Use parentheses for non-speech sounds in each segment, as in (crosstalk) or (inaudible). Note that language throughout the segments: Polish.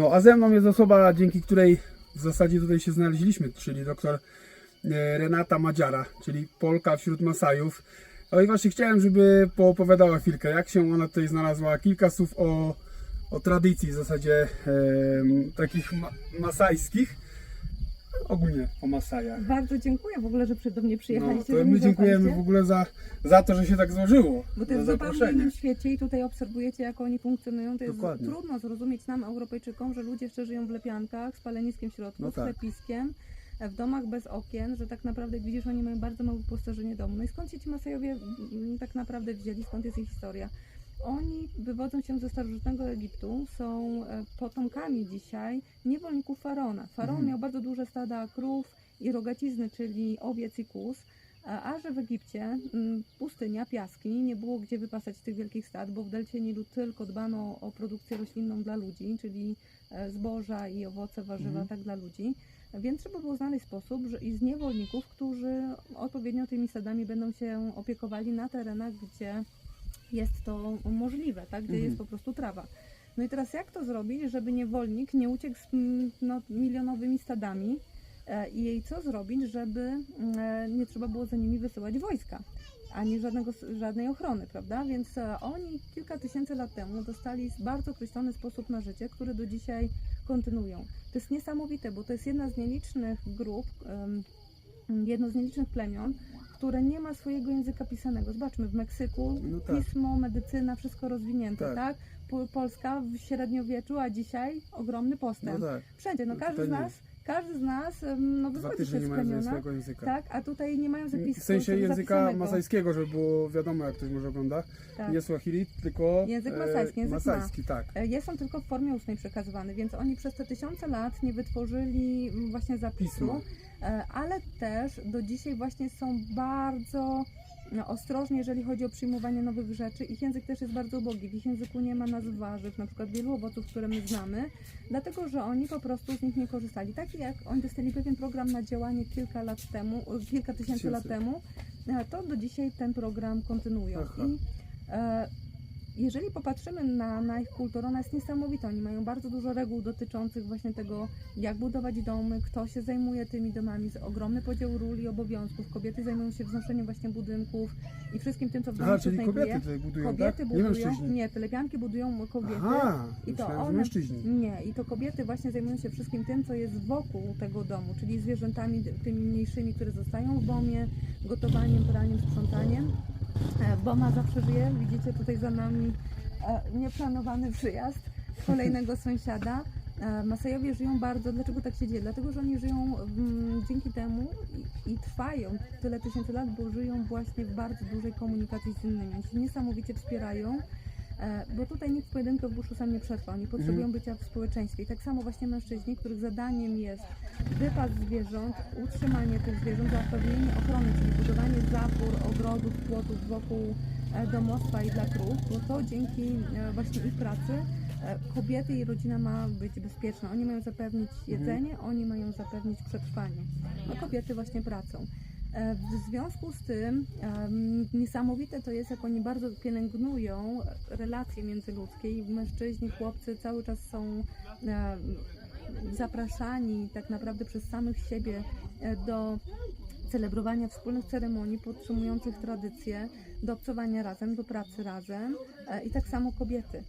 No a ze mną jest osoba, dzięki której w zasadzie tutaj się znaleźliśmy, czyli doktor e, Renata Madziara, czyli Polka wśród Masajów. No i właśnie chciałem, żeby poopowiadała chwilkę, jak się ona tutaj znalazła. Kilka słów o, o tradycji w zasadzie em, takich ma masajskich. Ogólnie o Masajach. Bardzo dziękuję w ogóle, że przed do mnie No, przyjechaliście. to że my dziękujemy w ogóle za, za to, że się tak złożyło. Bo to jest w zupełnie innym świecie i tutaj obserwujecie, jak oni funkcjonują. To jest Dokładnie. trudno zrozumieć nam, Europejczykom, że ludzie jeszcze żyją w lepiankach, z paleniskiem w środku, No z tak. sklepiskiem, w domach bez okien, że tak naprawdę jak widzisz, oni mają bardzo małe wyposażenie domu. No i skąd się ci Masajowie mm, tak naprawdę wzięli, skąd jest ich historia? Oni wywodzą się ze starożytnego Egiptu, są e, potomkami dzisiaj niewolników faraona. Faraon Mhm. miał bardzo duże stada krów i rogacizny, czyli owiec i kóz. A a że w Egipcie pustynia, piaski, nie było gdzie wypasać tych wielkich stad, bo w delcie Nilu tylko dbano o produkcję roślinną dla ludzi, czyli e, zboża i owoce, warzywa, Mhm. tak dla ludzi. Więc trzeba było znaleźć sposób, że i z niewolników, którzy odpowiednio tymi stadami będą się opiekowali na terenach, gdzie jest to możliwe, tak? gdzie Mhm. jest po prostu trawa. No i teraz jak to zrobić, żeby niewolnik nie uciekł z no, milionowymi stadami e, i co zrobić, żeby e, nie trzeba było za nimi wysyłać wojska, ani żadnego, żadnej ochrony, prawda? Więc e, oni kilka tysięcy lat temu dostali bardzo określony sposób na życie, który do dzisiaj kontynuują. To jest niesamowite, bo to jest jedna z nielicznych grup, jedno z nielicznych plemion, które nie ma swojego języka pisanego. Zobaczmy, w Meksyku No tak. pismo, medycyna, wszystko rozwinięte, Tak. tak? Po- Polska w średniowieczu, a dzisiaj ogromny No postęp. tak, Wszędzie, no No każdy z nas, każdy z nas no, wywodzi się nie z mają swojego języka. tak? A tutaj nie mają zapisu W sensie języka zapisanego. masajskiego, żeby było wiadomo, jak ktoś może ogląda. Tak. Nie Swahili, tylko Język e, masajski, język masajski, tak. E, Jest on tylko w formie ustnej przekazywany, więc oni przez te tysiące lat nie wytworzyli mm, właśnie zapisu, Pisma. e, ale też do dzisiaj właśnie są bardzo ostrożni, jeżeli chodzi o przyjmowanie nowych rzeczy. Ich język też jest bardzo ubogi. W ich języku nie ma nazw warzyw, na przykład wielu owoców, które my znamy, dlatego że oni po prostu z nich nie korzystali. Tak jak oni dostali pewien program na działanie kilka lat temu, kilka tysięcy lat temu, e, to do dzisiaj ten program kontynuują. I e, jeżeli popatrzymy na, na ich kulturę, ona jest niesamowita. Oni mają bardzo dużo reguł dotyczących właśnie tego, jak budować domy, kto się zajmuje tymi domami, jest ogromny podział ról i obowiązków. Kobiety zajmują się wznoszeniem właśnie budynków i wszystkim tym, co w domu Aha, się czyli znajduje. kobiety tutaj budują, Kobiety tak? budują, nie mężczyźni. nie, te lepianki budują kobiety. Aha, I to one, mężczyźni. nie, i to kobiety właśnie zajmują się wszystkim tym, co jest wokół tego domu, czyli zwierzętami tymi mniejszymi, które zostają w domie, gotowaniem, praniem, sprzątaniem. E, Boma zawsze żyje, widzicie tutaj za nami e, nieplanowany przyjazd kolejnego (laughs) sąsiada. E, Masajowie żyją bardzo, dlaczego tak się dzieje? Dlatego, że oni żyją mm, dzięki temu i, i trwają tyle tysięcy lat, bo żyją właśnie w bardzo dużej komunikacji z innymi. Oni się niesamowicie wspierają. E, Bo tutaj nikt w pojedynkę w buszu sam nie przetrwa, oni potrzebują Mhm. bycia w społeczeństwie. I tak samo właśnie mężczyźni, których zadaniem jest wypad zwierząt, utrzymanie tych zwierząt, zapewnienie ochrony, czyli budowanie zapór, ogrodów, płotów wokół e, domostwa i dla krów, bo to dzięki e, właśnie ich pracy kobiety i rodzina ma być bezpieczna. Oni mają zapewnić jedzenie, oni mają zapewnić przetrwanie. No kobiety właśnie pracą. E, W związku z tym niesamowite to jest, jak oni bardzo pielęgnują relacje międzyludzkie i mężczyźni, chłopcy cały czas są e, zapraszani tak naprawdę przez samych siebie e, do celebrowania wspólnych ceremonii podtrzymujących tradycje, do obcowania razem, do pracy razem i tak samo kobiety.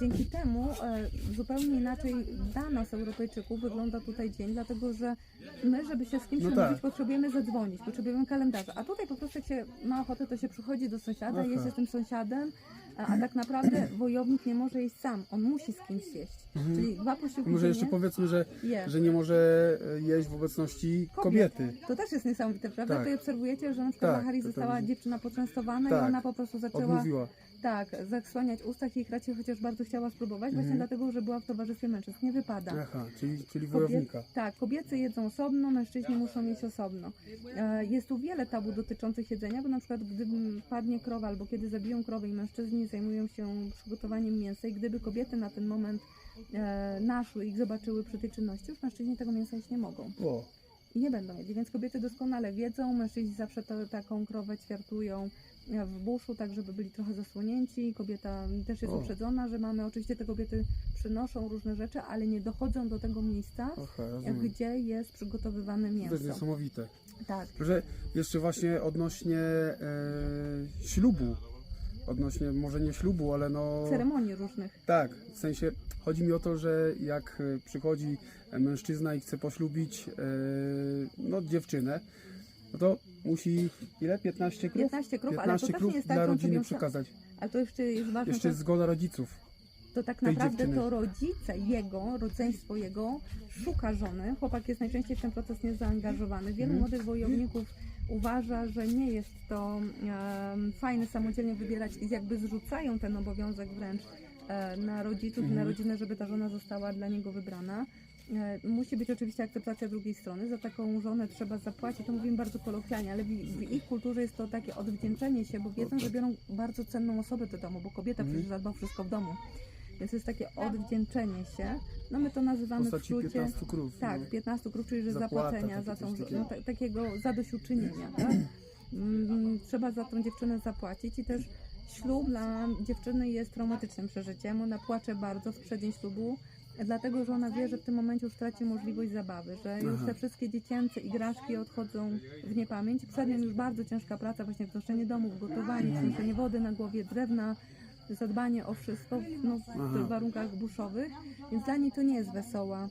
Dzięki temu e, zupełnie inaczej dla nas, Europejczyków, wygląda tutaj dzień, dlatego że my, żeby się z kimś No umówić, tak. potrzebujemy zadzwonić, potrzebujemy kalendarza. A tutaj po prostu jak się ma ochotę, to się przychodzi do sąsiada, Aha. jest z tym sąsiadem, a, tak naprawdę (clears throat) wojownik nie może jeść sam, on musi z kimś jeść. Mhm. Czyli dwa posiłki Może jeszcze powiedzmy, że, je. że nie może e, jeść w obecności Kobiet. kobiety. To też jest niesamowite, prawda? Tak. Tutaj obserwujecie, że na przykład Tak, to została tam- dziewczyna poczęstowana Tak. i ona po prostu zaczęła Odmówiła. Tak, zasłaniać usta chichracie, chociaż bardzo chciała spróbować, właśnie Mhm. dlatego, że była w towarzystwie mężczyzn. Nie wypada. Aha, czyli, czyli wojownika. Tak, kobiety jedzą osobno, mężczyźni muszą jeść osobno. E, Jest tu wiele tabu dotyczących jedzenia, bo na przykład gdy padnie krowa albo kiedy zabiją krowę i mężczyźni zajmują się przygotowaniem mięsa i gdyby kobiety na ten moment e, naszły i zobaczyły przy tej czynności, już mężczyźni tego mięsa jeść nie mogą O, i nie będą jedli, więc kobiety doskonale wiedzą, mężczyźni zawsze to, taką krowę ćwiartują, w buszu, tak żeby byli trochę zasłonięci. Kobieta też jest O. uprzedzona, że mamy, oczywiście te kobiety przynoszą różne rzeczy, ale nie dochodzą do tego miejsca, Aha, gdzie jest przygotowywane To jest mięso. niesamowite. Tak. Że jeszcze właśnie odnośnie e, ślubu, odnośnie może nie ślubu, ale no... Ceremonii różnych. Tak, w sensie chodzi mi o to, że jak przychodzi mężczyzna i chce poślubić e, no, dziewczynę, no to musi ile? 15 krów? 15 krów, ale to 15 też krów nie jest tak, dla że on rodziny sobie- przekazać. Ale to jeszcze jest ważne, Jeszcze to, zgoda rodziców. to tak tej naprawdę dziewczyny. to rodzice jego, rodzeństwo jego szuka żony. Chłopak jest najczęściej w ten proces niezaangażowany. Wielu Mhm. młodych wojowników uważa, że nie jest to em, fajne samodzielnie wybierać i jakby zrzucają ten obowiązek wręcz e, na rodziców i na Mhm. rodzinę, żeby ta żona została dla niego wybrana. E, Musi być oczywiście akceptacja drugiej strony. Za taką żonę trzeba zapłacić. To mówimy bardzo kolokwialnie, ale w, w ich kulturze jest to takie odwdzięczenie się, bo wiedzą, że biorą bardzo cenną osobę do domu, bo kobieta Mhm. przecież zadba o wszystko w domu. Więc jest takie odwdzięczenie się. No my to nazywamy w skrócie 15 krów. tak, no. 15 krów, czyli że Zapłata, zapłacenia za tą, takiego. no, ta, takiego zadośćuczynienia, tak? Mm, Trzeba za tą dziewczynę zapłacić i też ślub dla dziewczyny jest traumatycznym przeżyciem. Ona płacze bardzo w przeddzień ślubu, dlatego że ona wie, że w tym momencie już traci możliwość zabawy, że już Aha. te wszystkie dziecięce igraszki odchodzą w niepamięć. Przed nią już bardzo ciężka praca, właśnie wnoszenie domów, gotowanie, wnoszenie wody na głowie, drewna, zadbanie o wszystko no, w Aha. tych warunkach buszowych, więc dla niej to nie jest wesoła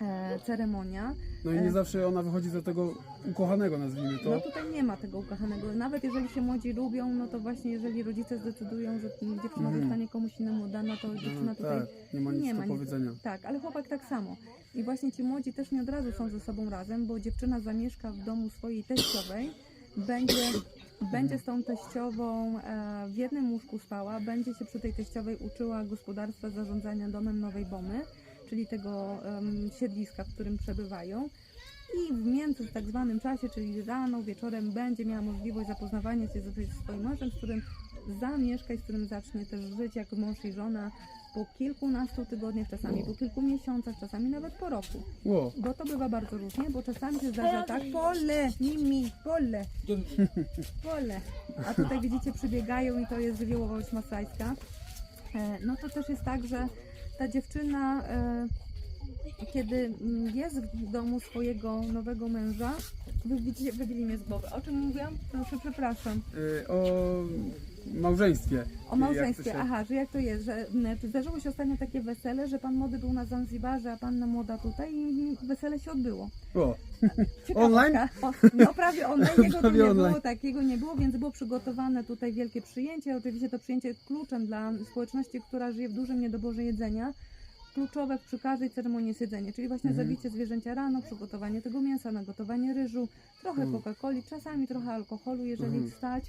e, ceremonia. No i nie zawsze ona wychodzi za tego ukochanego, nazwijmy to. No tutaj nie ma tego ukochanego. Nawet jeżeli się młodzi lubią, no to właśnie jeżeli rodzice zdecydują, że dziewczyna Mhm. zostanie komuś innemu oddana, to dziewczyna no, tutaj tak, nie ma nic do powiedzenia. tak, ale chłopak tak samo. I właśnie ci młodzi też nie od razu są ze sobą razem, bo dziewczyna zamieszka w domu swojej teściowej, będzie, będzie z tą teściową e, w jednym łóżku spała, będzie się przy tej teściowej uczyła gospodarstwa zarządzania domem Nowej Bomy, czyli tego siedliska, w którym przebywają. I w między tak zwanym czasie, czyli rano, wieczorem, będzie miała możliwość zapoznawania się ze swoim mężem, z którym zamieszka i z którym zacznie też żyć jako mąż i żona po kilkunastu tygodniach, czasami po kilku miesiącach, czasami nawet po roku. Bo to bywa bardzo różnie, bo czasami się zdarza tak, pole, nimi, pole, pole. A tutaj widzicie, przybiegają i to jest żywiołowość masajska. E, No to też jest tak, że ta dziewczyna, e, kiedy mm, jest w domu swojego nowego męża, wybili mnie z głowy. O czym mówiłam? Proszę, przepraszam. y, o małżeństwie. O małżeństwie, się- aha, że jak to jest, że zdarzyło się ostatnio takie wesele, że pan młody był na Zanzibarze, a panna młoda tutaj i wesele się odbyło. O. (laughs) Online? O, no prawie online, jego Prawie nie online. było, takiego nie było, więc było przygotowane tutaj wielkie przyjęcie. Oczywiście to przyjęcie jest kluczem dla społeczności, która żyje w dużym niedoborze jedzenia. Kluczowe przy każdej ceremonii jest jedzenie, czyli właśnie Mhm. zabicie zwierzęcia rano, przygotowanie tego mięsa, nagotowanie ryżu, trochę Mm. Coca-Coli, czasami trochę alkoholu, jeżeli Mhm. wstać.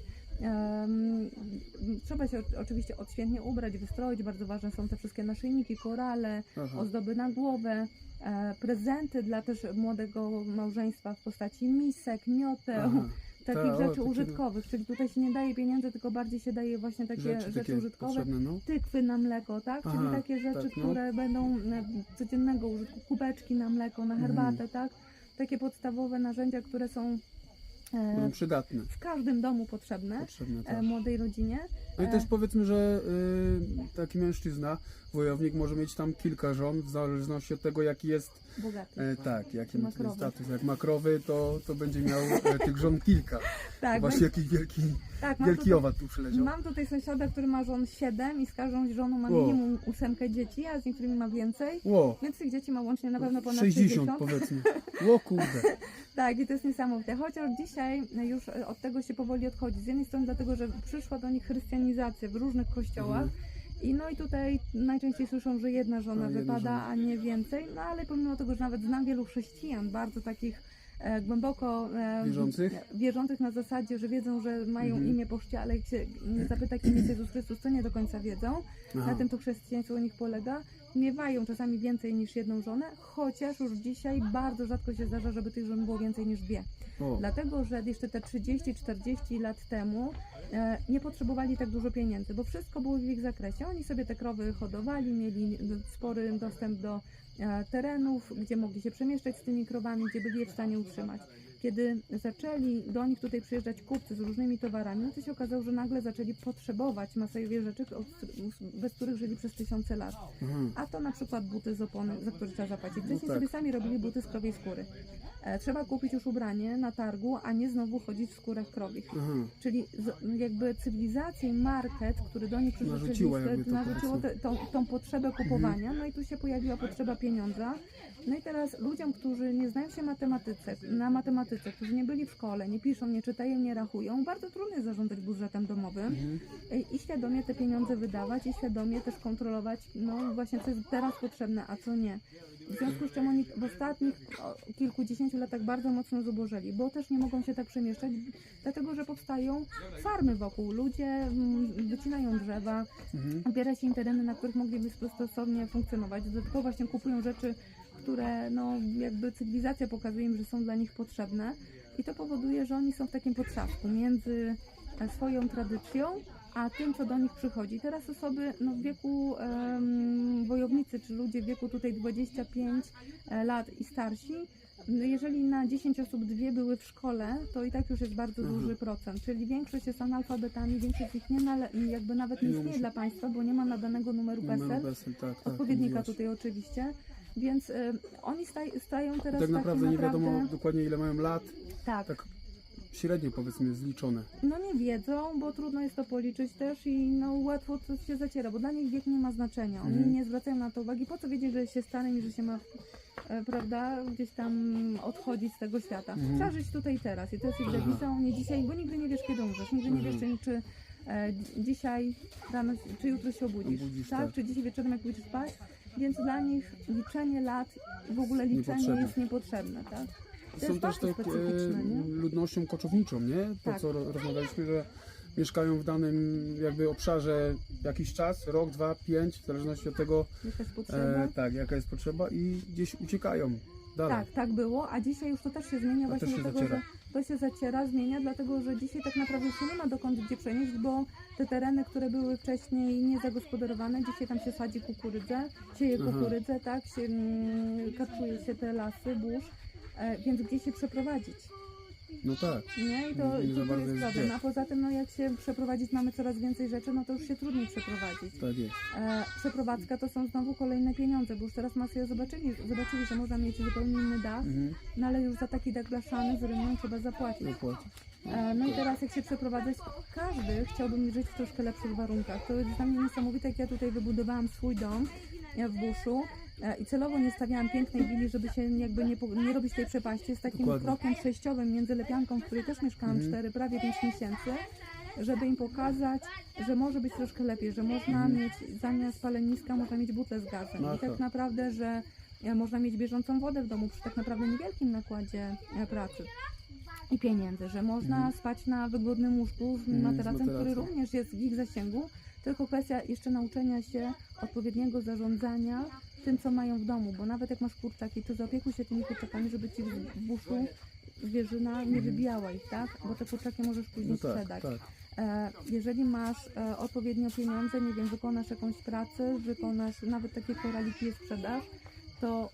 Trzeba się o- oczywiście odświętnie ubrać, wystroić. Bardzo ważne są te wszystkie naszyjniki, korale, aha. ozdoby na głowę, e, prezenty dla też młodego małżeństwa w postaci misek, mioteł, aha. takich Ta, o, rzeczy takie- użytkowych, czyli tutaj się nie daje pieniędzy, tylko bardziej się daje właśnie takie rzeczy, Rzeczy takie użytkowe. no. Tykwy na mleko, tak? Czyli Aha, takie rzeczy, tak, no. które będą e, codziennego użytku, kubeczki na mleko, na herbatę, Mhm. tak? Takie podstawowe narzędzia, które są przydatne, w każdym domu potrzebne potrzebne, e, tak. młodej rodzinie. No i e, też powiedzmy, że y, taki mężczyzna, wojownik może mieć tam kilka żon, w zależności od tego jaki jest, Bogaty. e, tak, jaki ma ten Makrowy. status. Jak makrowy, to, to będzie miał e, tych żon kilka. (laughs) Tak, Właśnie jakiś wielki, tak, mam wielki tutaj- owad tu przyleciał. Mam tutaj sąsiada, który ma żon 7 i z każdą żoną ma O. minimum ósemkę dzieci, a z niektórymi ma więcej. Ło, Więc tych dzieci ma łącznie na pewno ponad 60 60. powiedzmy. (laughs) Ło kurde. Tak, i to jest niesamowite. Chociaż dzisiaj już od tego się powoli odchodzi. Z jednej strony dlatego, że przyszła do nich chrystianizacja w różnych kościołach. Mhm. I no i tutaj najczęściej słyszą, że jedna żona A, wypada, żona. a nie więcej. No ale pomimo tego, że nawet znam wielu chrześcijan, bardzo takich głęboko e, Wierzących? wierzących na zasadzie, że wiedzą, że mają Mhm. imię po chrzcie, ale jak się zapyta, kim jest Jezus Chrystus, to nie do końca wiedzą. Aha. Na tym to chrześcijaństwo u nich polega. Miewają czasami więcej niż jedną żonę, chociaż już dzisiaj bardzo rzadko się zdarza, żeby tych żon było więcej niż dwie. O, Dlatego, że jeszcze te 30-40 lat temu e, nie potrzebowali tak dużo pieniędzy, bo wszystko było w ich zakresie. Oni sobie te krowy hodowali, mieli spory dostęp do e, terenów, gdzie mogli się przemieszczać z tymi krowami, gdzie byli je w stanie utrzymać. kiedy zaczęli do nich tutaj przyjeżdżać kupcy z różnymi towarami, no to się okazało, że nagle zaczęli potrzebować Masajowie rzeczy, bez których żyli przez tysiące lat. Mhm. A to na przykład buty z opony, za które trzeba zapłacić. Wcześniej tak. sobie sami robili buty z krowiej skóry. E, trzeba kupić już ubranie na targu, a nie znowu chodzić w skórach krowich. Aha. Czyli z, jakby cywilizacja i market, który do nich Narzuciła przyszło, jakby to narzuciło te, tą, tą potrzebę kupowania, no i tu się pojawiła potrzeba pieniądza. No i teraz ludziom, którzy nie znają się matematyce, na matematyce, którzy nie byli w szkole, nie piszą, nie czytają, nie rachują, bardzo trudno jest zarządzać budżetem domowym Mhm. i, i świadomie te pieniądze wydawać i świadomie też kontrolować, no właśnie co jest teraz potrzebne, a co nie. W związku z czym oni w ostatnich kilkudziesięciu latach bardzo mocno zubożeli, bo też nie mogą się tak przemieszczać, dlatego że powstają farmy wokół. Ludzie mm, wycinają drzewa, Mhm. się im tereny, na których mogliby stosownie funkcjonować. Dodatkowo właśnie kupują rzeczy, które no, jakby cywilizacja pokazuje im, że są dla nich potrzebne. I to powoduje, że oni są w takim potrzasku między e, swoją tradycją, a tym, co do nich przychodzi. Teraz osoby no, w wieku em, wojownicy, czy ludzie w wieku tutaj 25 e, lat i starsi, no, jeżeli na 10 osób dwie były w szkole, to i tak już jest bardzo Mhm. duży procent. Czyli większość jest analfabetami, większość z nich nie nale- jakby nawet nie Nie istnieje dla państwa, bo nie ma nadanego numeru PESEL, tak, tak. odpowiednika tutaj oczywiście. Więc y, oni staj, stają teraz Tak naprawdę takim nie wiadomo naprawdę, dokładnie ile mają lat, tak, tak średnio powiedzmy zliczone. no nie wiedzą, bo trudno jest to policzyć też i no łatwo to się zaciera, bo dla nich wiek nie ma znaczenia. Oni Mhm. nie zwracają na to uwagi. Po co wiedzieć, że się starym i że się ma, e, prawda, gdzieś tam odchodzić z tego świata. Mhm. Trzeba żyć tutaj i teraz i to jest ich Aha. dewizą, nie dzisiaj, bo nigdy nie wiesz, kiedy umrzesz, nigdy nie wiesz, czy, czy e, dzisiaj rano, czy jutro się obudzisz, Obudzisz, tak? tak. Czy dzisiaj wieczorem jak pójdziesz spać, więc dla nich liczenie lat, w ogóle liczenie Niepotrzebne. jest niepotrzebne, tak? To Są też tak nie? ludnością koczowniczą, nie? To Tak. co ro- rozmawialiśmy, że mieszkają w danym jakby obszarze jakiś czas, rok, dwa, pięć, w zależności od tego, Jaka jest potrzeba. e, tak, jaka jest potrzeba i gdzieś uciekają dalej. Tak, tak było, a dzisiaj już to też się zmienia A właśnie się dlatego, zaciera. że to się zaciera, zmienia, dlatego że dzisiaj tak naprawdę się nie ma dokąd gdzie przenieść, bo te tereny, które były wcześniej niezagospodarowane, dzisiaj tam się sadzi kukurydzę, sieje Aha. kukurydzę, tak, się mm, kaczuje się te lasy, burz, e, więc gdzie się przeprowadzić, No tak. nie? I to, Nie i to, jest problem. gdzie. A poza tym, no jak się przeprowadzić mamy coraz więcej rzeczy, no to już się trudniej przeprowadzić. Tak jest. E, przeprowadzka to są znowu kolejne pieniądze, bo już teraz masy zobaczyli, zobaczyli, że można mieć zupełnie inny dach, Mhm. no ale już za taki dach blaszany z rynną trzeba zapłacić. Zapłacić. E, no i teraz jak się przeprowadzać, każdy chciałby żyć w troszkę lepszych warunkach. To jest dla mnie niesamowite, jak ja tutaj wybudowałam swój dom e, w buszu e, i celowo nie stawiałam pięknej willi, żeby się jakby nie, nie robić tej przepaści. Jest takim Dokładnie. krokiem przejściowym między Lepianką, w której też mieszkałam Mhm. 4, prawie 5 miesięcy, żeby im pokazać, że może być troszkę lepiej, że można mieć zamiast paleniska, można mieć butlę z gazem. I Aha. tak naprawdę, że e, można mieć bieżącą wodę w domu przy tak naprawdę niewielkim nakładzie e, pracy i pieniędzy, że można spać na wygodnym łóżku z Mhm, z materacem, który również jest w ich zasięgu, tylko kwestia jeszcze nauczenia się odpowiedniego zarządzania tym, co mają w domu, bo nawet jak masz kurczaki, to zaopiekuj się tymi kurczakami, żeby ci w buszu zwierzyna nie wybijała ich, tak? Bo te kurczaki możesz później No tak, sprzedać. tak. E, jeżeli masz e, odpowiednio pieniądze, nie wiem, wykonasz jakąś pracę, wykonasz nawet takie koraliki je sprzedasz, to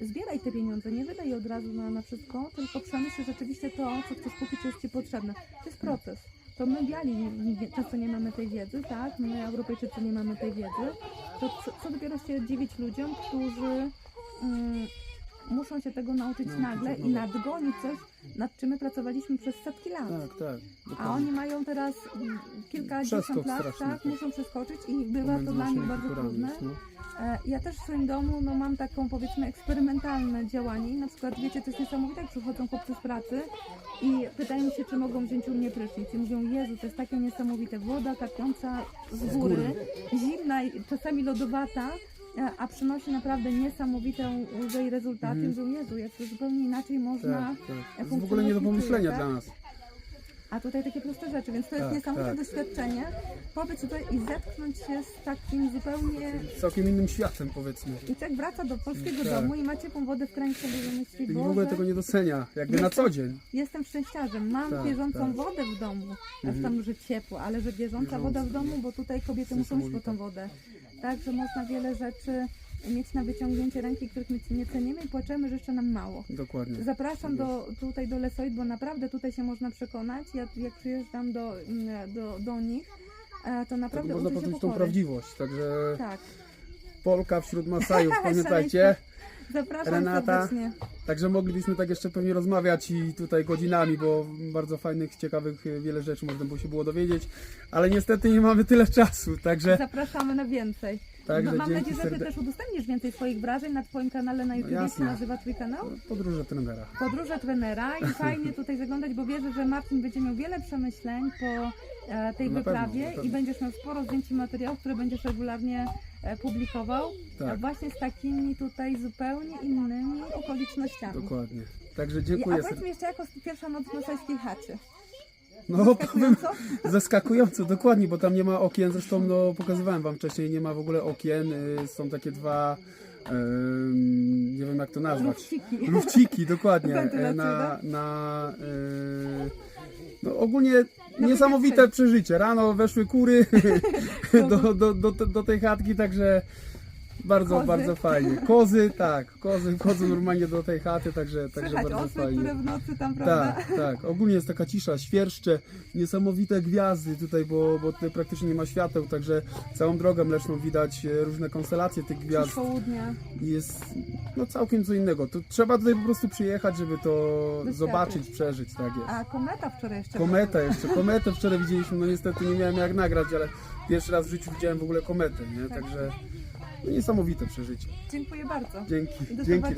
zbieraj te pieniądze, nie wydaj je od razu na, na wszystko, tylko przemyśl rzeczywiście to, co chcesz kupić, co jest Ci potrzebne. To jest proces. To my biali często nie mamy tej wiedzy, tak? My Europejczycy nie mamy tej wiedzy. To co, co dopiero się dziwić ludziom, którzy mm, muszą się tego nauczyć Nauczyć nagle i nadgonić coś, nad czym my pracowaliśmy przez setki lat. Tak, tak. A dokładnie. oni mają teraz mm, kilkadziesiąt Przeskok lat, straszny tak, też. muszą przeskoczyć i bywa Pomiędzy to dla nich naszymi bardzo kulturami trudne. jest, no. E, Ja też w swoim domu no, mam taką powiedzmy eksperymentalne działanie. I Na przykład wiecie, to jest niesamowite, jak przychodzą chłopcy z pracy i pytają się, czy mogą wziąć u mnie prysznic. I mówią, Jezu, to jest takie niesamowite. Woda kapiąca z góry, zimna i czasami lodowata, a przynosi naprawdę niesamowitą łzę i rezultaty. Mhm. Mówią, Jezu, jak to zupełnie inaczej można Tak, tak. To jest w ogóle nie do pomyślenia tak? dla nas. A tutaj takie proste rzeczy, więc to jest Tak, niesamowite tak. doświadczenie. Pobyć tutaj i zetknąć się z takim zupełnie... Całkiem innym światem powiedzmy. I tak wraca do polskiego Tak. domu i ma ciepłą wodę w krańcu sobie myśli, I w ogóle tego nie docenia, jakby na Jestem- co dzień. jestem szczęściarzem, mam Tak, bieżącą tak. wodę w domu. Aż Mhm. tam, że ciepło, ale że bieżąca Bieżąca. woda w domu, bo tutaj kobiety muszą iść po tą Niesamowite. wodę. Tak, że można wiele rzeczy mieć na wyciągnięcie ręki, których my nie cenimy i płaczemy, że jeszcze nam mało. Dokładnie. Zapraszam do, tutaj do Lesoid, bo naprawdę tutaj się można przekonać. Ja jak przyjeżdżam do, mm, do, do nich, e, to Tak naprawdę można uczę się poczuć tą prawdziwość. Także Tak, Polka wśród Masajów, (laughs) pamiętajcie. Zapraszam Renata. serdecznie. Także moglibyśmy tak jeszcze pewnie rozmawiać i tutaj godzinami, bo bardzo fajnych, ciekawych y, wiele rzeczy można było się było dowiedzieć, ale niestety nie mamy tyle czasu, także, Zapraszamy na więcej. Także no, mam nadzieję, że Ty też udostępnisz więcej swoich wrażeń na Twoim kanale na YouTube. Jak się nazywa Twój kanał? Podróże trenera. Podróże trenera i (laughs) fajnie tutaj zaglądać, bo wierzę, że Marcin będzie miał wiele przemyśleń po e, tej Na wyprawie pewno. i będziesz miał sporo zdjęć i materiałów, które będziesz regularnie e, publikował. Tak. Właśnie z takimi tutaj zupełnie innymi okolicznościami. Dokładnie. Także I, a dziękuję powiedz mi jeszcze, jako pierwsza noc w Nosajskiej chacie. No powiem Co? zaskakująco, dokładnie, bo tam nie ma okien, zresztą no, pokazywałem wam wcześniej, nie ma w ogóle okien, y, są takie dwa, nie wiem jak to nazwać. Lufciki. Lufciki, dokładnie. e. Na, na y, no ogólnie niesamowite przeżycie. Rano weszły kury (laughs) do, do, do, do tej chatki, także bardzo, Kozy. bardzo fajnie. Kozy, tak, kozy wchodzą normalnie do tej chaty, także, także Słychać bardzo osy, fajnie. które w nocy tam, prawda? Tak, tak. Ogólnie jest taka cisza, świerszcze, niesamowite gwiazdy tutaj, bo, bo tutaj praktycznie nie ma świateł, także całą drogę mleczną widać e, różne konstelacje tych gwiazd południa. i jest no całkiem co innego. To trzeba tutaj po prostu przyjechać, żeby to Doświadczyć. zobaczyć, przeżyć, tak jest. A kometa wczoraj jeszcze Kometa jeszcze, kometę wczoraj widzieliśmy, no niestety nie miałem jak nagrać, ale pierwszy raz w życiu widziałem w ogóle kometę, nie? Także no, niesamowite przeżycie. Dziękuję bardzo. Dzięki, Do dzięki.